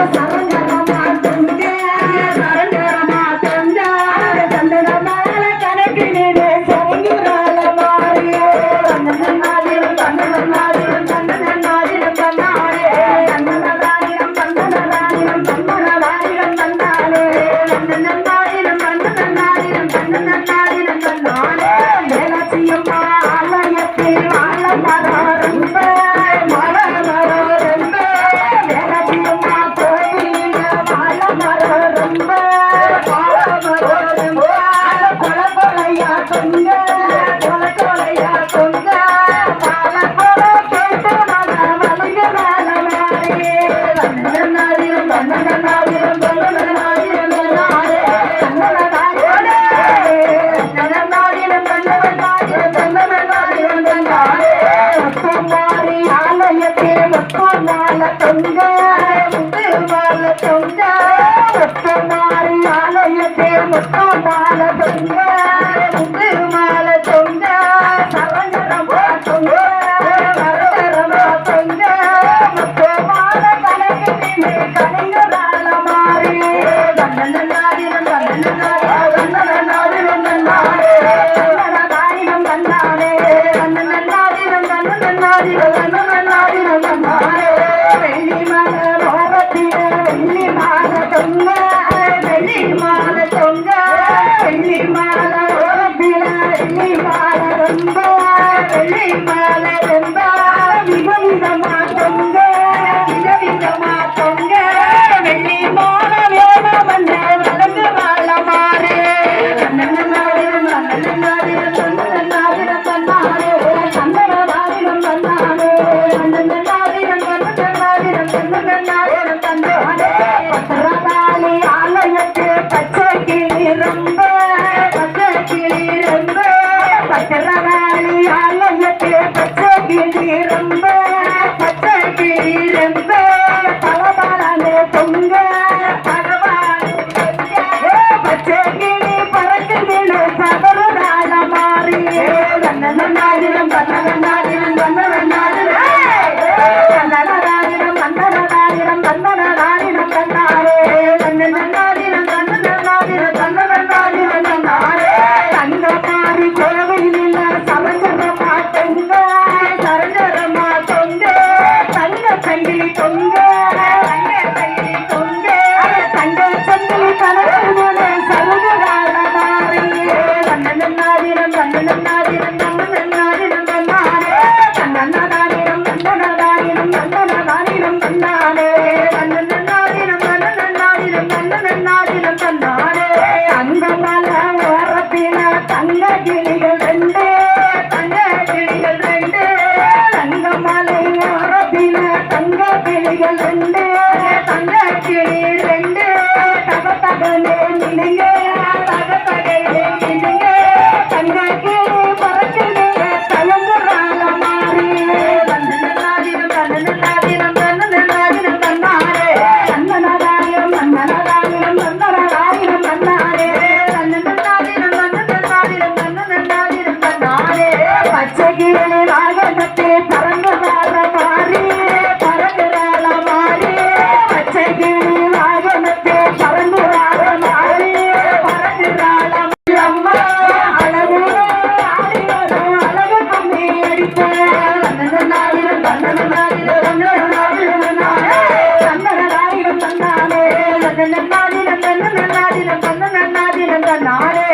Gracias. ముక్కు మాల దొంగ ముగ్గురు మాల దొంగ సవరమ దొంగ మరవరమ దొంగ ముక్కు ¡Ay, ay, ay! நன்னாதி நந்தன்ன நன்னாதி நந்தன்ன நன்னாதி நந்தன் நானே